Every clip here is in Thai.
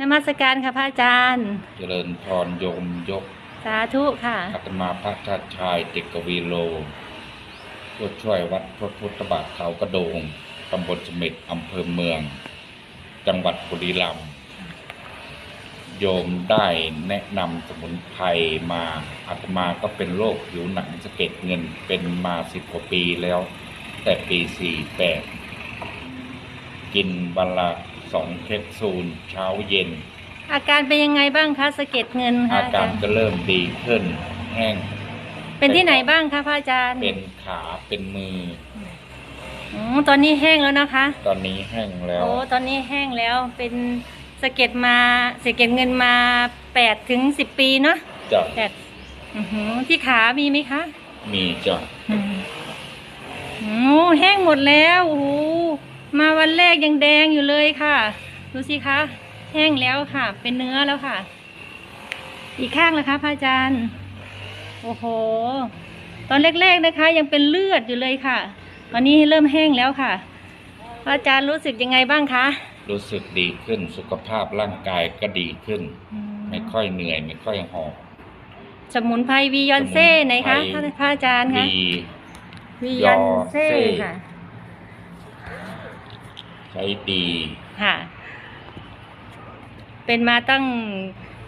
นมัสการค่ะพระอาจารย์ เจริญพรโยมยก สาธุค่ะอาตมาพระชาติชายติกวีโลผู้ช่วยวัดพระพุทธบาทเขากระโดงตำบลสมิตรอำเภอเมือง จังหวัดบุรีรัมย์โยมได้แนะนำสมุนไพรมาอาตมาก็เป็นโรคผิวหนังสะเก็ดเงินเป็นมาสิบกว่าปีแล้ว แต่ปีสี่แปดกินวันละส องแคปซูลเช้าเย็น อาการเป็นยังไงบ้างคะสะเก็ดเงินคะอาอาการจารย์ก็เริ่มดีขึ้น แห้ง เป็นที่ไหนบ้างคะพระอาจารย์เป็นขาเป็นมือ อืมตอนนี้แห้งแล้วนะคะ ตอนนี้แห้งแล้ว โอ้ตอนนี้แห้งแล้วเป็นสะเก็ดมาสะเก็ดเงินมาแปดถึงสิบปีเนาะจะแปดอื้อหือที่ขามีไหมคะมีจะอืมโอ้แห้งหมดแล้วโอ้โหมาวันแร กยังแดงอยู่เลยค่ะ ดูสิคะ แห้งแล้วค่ะ เป็นเนื้อแล้วค่ะ อีกข้างละคะพระอาจารย์ โอ้โห ตอนแรกๆนะคะ ยังเป็นเลือดอยู่เลยค่ะ ตอนนี้เริ่มแห้งแล้วค่ะ พระอาจารย์รู้สึกยังไงบ้างคะ รู้สึกดีขึ้น สุขภาพร่างกายก็ดีขึ้น ไม่ค่อยเหนื่อย ไม่ค่อยหอบ สมุนไพรวียอนเซ่ไหนคะสมุนไพรพระอาจารย์คะดีวียอนเซ่ยอเซ่ค่ะใช้ดีค่ะ เป็นมาตั้ง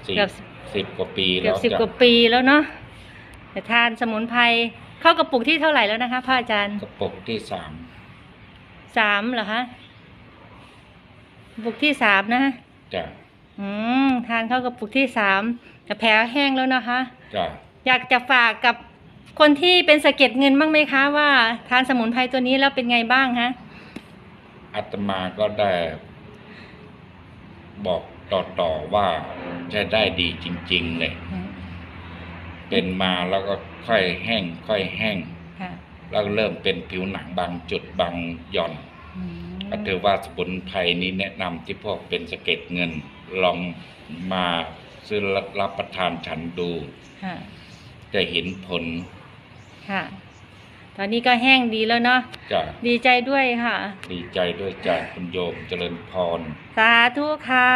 สิบเกือบสิบกว่าปีเกืแล้อบวสิบจะกว่าปีแล้วเนาะแต่ทานสมุนไพรเข้ากระปุกที่เท่าไหร่แล้วนะคะพระอาจารย์กระปุกที่สามสามเหรอคะกระปุกที่สามนะจะอืมทานเข้ากระปุกที่สามแต่แผลแห้งแล้วนะคะจะอยากจะฝากกับคนที่เป็นสะเก็ดเงินบ้างไหมคะว่า ทานสมุนไพรตัวนี้แล้วเป็นไงบ้างฮะ อาตมาก็ได้บอกต่อๆว่าใช้ได้ดีจริง ๆ เลย เป็นมาแล้วก็ค่อยแห้ง ค่อยแห้งค่ะแล้วเริ่มเป็นผิวหนังบางจุดบางหย่อนอืมก็ถือว่าสมุนไพรนี้แนะนำที่พวกเป็นสะเก็ดเงินลองมาซื้อรับประทานฉันดูค่ะจะเห็นผล ค่ะ ตอนนี้ก็แห้งดีแล้วเนาะจะดีใจด้วยค่ะ ดีใจด้วยจากคุณโยมเจริญพร สาธุค่ะ